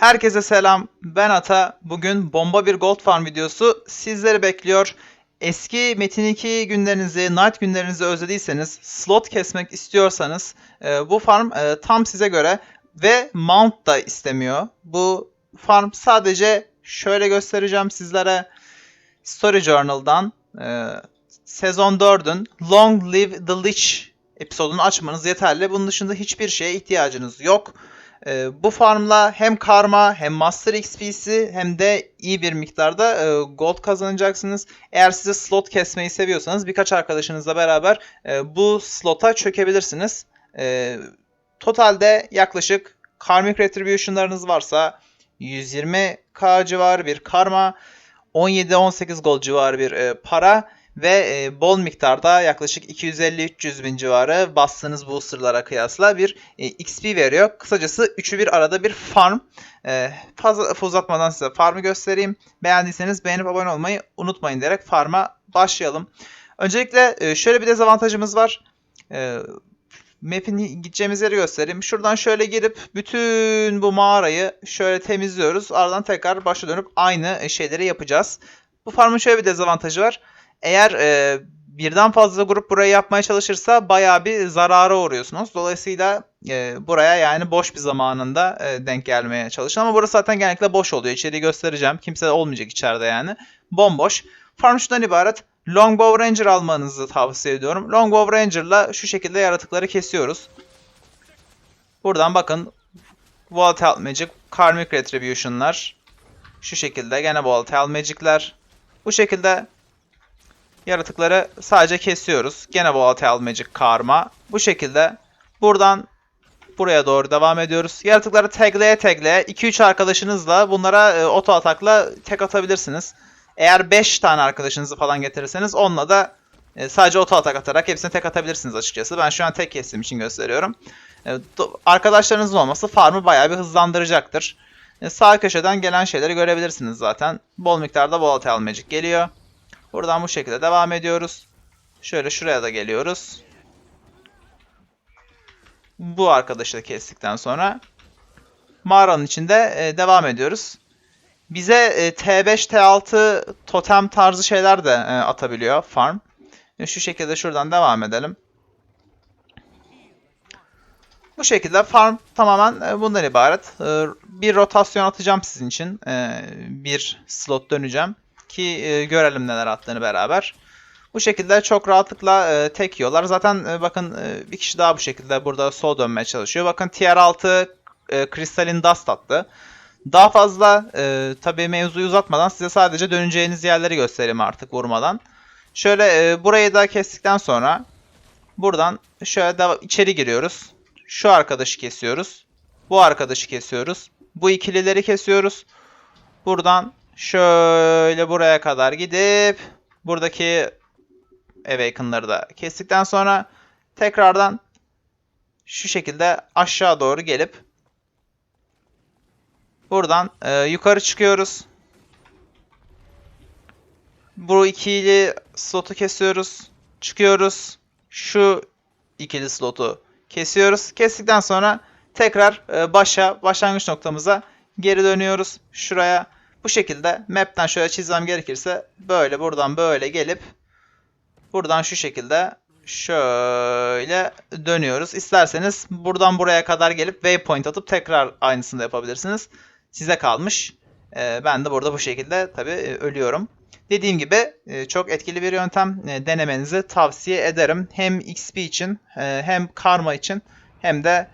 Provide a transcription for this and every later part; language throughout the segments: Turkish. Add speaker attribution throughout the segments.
Speaker 1: Herkese selam. Ben Ata. Bugün bomba bir Gold Farm videosu sizleri bekliyor. Eski Metin 2 günlerinizi, Night günlerinizi özlediyseniz, slot kesmek istiyorsanız e, bu farm e, tam size göre ve mount da istemiyor. Bu farm sadece şöyle göstereceğim sizlere. Story Journal'dan e, sezon 4'ün Long Live the Lich episodunu açmanız yeterli. Bunun dışında hiçbir şeye ihtiyacınız yok. Ee, bu farmla hem karma hem master XP'si hem de iyi bir miktarda e, gold kazanacaksınız. Eğer size slot kesmeyi seviyorsanız birkaç arkadaşınızla beraber e, bu slota çökebilirsiniz. E, totalde yaklaşık Karmic Retribution'larınız varsa 120k civarı bir karma, 17-18 gold civarı bir e, para ve e, bol miktarda yaklaşık 250-300 bin civarı bastığınız boosterlara kıyasla bir e, XP veriyor. Kısacası üçü bir arada bir farm. E, fazla uzatmadan size farmı göstereyim. Beğendiyseniz beğenip abone olmayı unutmayın diyerek farma başlayalım. Öncelikle e, şöyle bir dezavantajımız var. E, map'in gideceğimiz yeri göstereyim. Şuradan şöyle girip bütün bu mağarayı şöyle temizliyoruz. Ardından tekrar başa dönüp aynı şeyleri yapacağız. Bu farmın şöyle bir dezavantajı var. Eğer e, birden fazla grup burayı yapmaya çalışırsa bayağı bir zarara uğruyorsunuz. Dolayısıyla e, buraya yani boş bir zamanında e, denk gelmeye çalışın. Ama burası zaten genellikle boş oluyor. İçeriği göstereceğim. Kimse olmayacak içeride yani. Bomboş. Farm şundan ibaret. Longbow Ranger almanızı tavsiye ediyorum. Longbow Ranger'la şu şekilde yaratıkları kesiyoruz. Buradan bakın. Volatile Magic, Karmic Retribution'lar. Şu şekilde gene Volatile Magic'ler. Bu şekilde yaratıkları sadece kesiyoruz. Gene Volatile Magic Karma. Bu şekilde buradan buraya doğru devam ediyoruz. Yaratıkları tagleye tagleye 2-3 arkadaşınızla bunlara e, oto atakla tek atabilirsiniz. Eğer 5 tane arkadaşınızı falan getirirseniz onunla da e, sadece oto atak atarak hepsini tek atabilirsiniz açıkçası. Ben şu an tek kestiğim için gösteriyorum. E, arkadaşlarınızın olması farmı bayağı bir hızlandıracaktır. E, sağ köşeden gelen şeyleri görebilirsiniz zaten. Bol miktarda Volatile Magic geliyor. Buradan bu şekilde devam ediyoruz. Şöyle şuraya da geliyoruz. Bu arkadaşı da kestikten sonra mağaranın içinde e, devam ediyoruz. Bize e, T5, T6 totem tarzı şeyler de e, atabiliyor farm. E, şu şekilde şuradan devam edelim. Bu şekilde farm tamamen e, bundan ibaret. E, bir rotasyon atacağım sizin için. E, bir slot döneceğim ki e, görelim neler attığını beraber. Bu şekilde çok rahatlıkla e, tek yiyorlar. Zaten e, bakın e, bir kişi daha bu şekilde burada sol dönmeye çalışıyor. Bakın tier 6 e, Crystalline Dust attı. Daha fazla e, tabii mevzuyu uzatmadan size sadece döneceğiniz yerleri göstereyim artık vurmadan. Şöyle e, burayı da kestikten sonra buradan şöyle de içeri giriyoruz. Şu arkadaşı kesiyoruz. Bu arkadaşı kesiyoruz. Bu ikilileri kesiyoruz. Buradan şöyle buraya kadar gidip buradaki Awaken'ları da kestikten sonra tekrardan şu şekilde aşağı doğru gelip buradan e, yukarı çıkıyoruz. Bu ikili slotu kesiyoruz. Çıkıyoruz. Şu ikili slotu kesiyoruz. Kestikten sonra tekrar e, başa, başlangıç noktamıza geri dönüyoruz. Şuraya bu şekilde map'ten şöyle çizmem gerekirse böyle buradan böyle gelip buradan şu şekilde şöyle dönüyoruz. İsterseniz buradan buraya kadar gelip waypoint atıp tekrar aynısını da yapabilirsiniz. Size kalmış. Ee, ben de burada bu şekilde tabii e, ölüyorum. Dediğim gibi e, çok etkili bir yöntem e, denemenizi tavsiye ederim. Hem XP için hem karma için hem de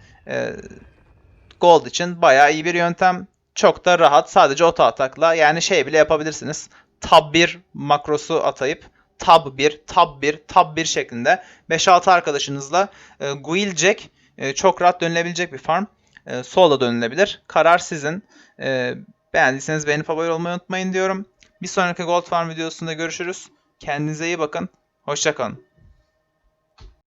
Speaker 1: gold için bayağı iyi bir yöntem. Çok da rahat sadece auto atakla yani şey bile yapabilirsiniz. Tab 1 makrosu atayıp tab 1, tab 1, tab 1 şeklinde 5-6 arkadaşınızla e, Guild e, çok rahat dönülebilecek bir farm. E, solo dönülebilir. Karar sizin. E, beğendiyseniz beğenip abone olmayı unutmayın diyorum. Bir sonraki Gold Farm videosunda görüşürüz. Kendinize iyi bakın. Hoşçakalın.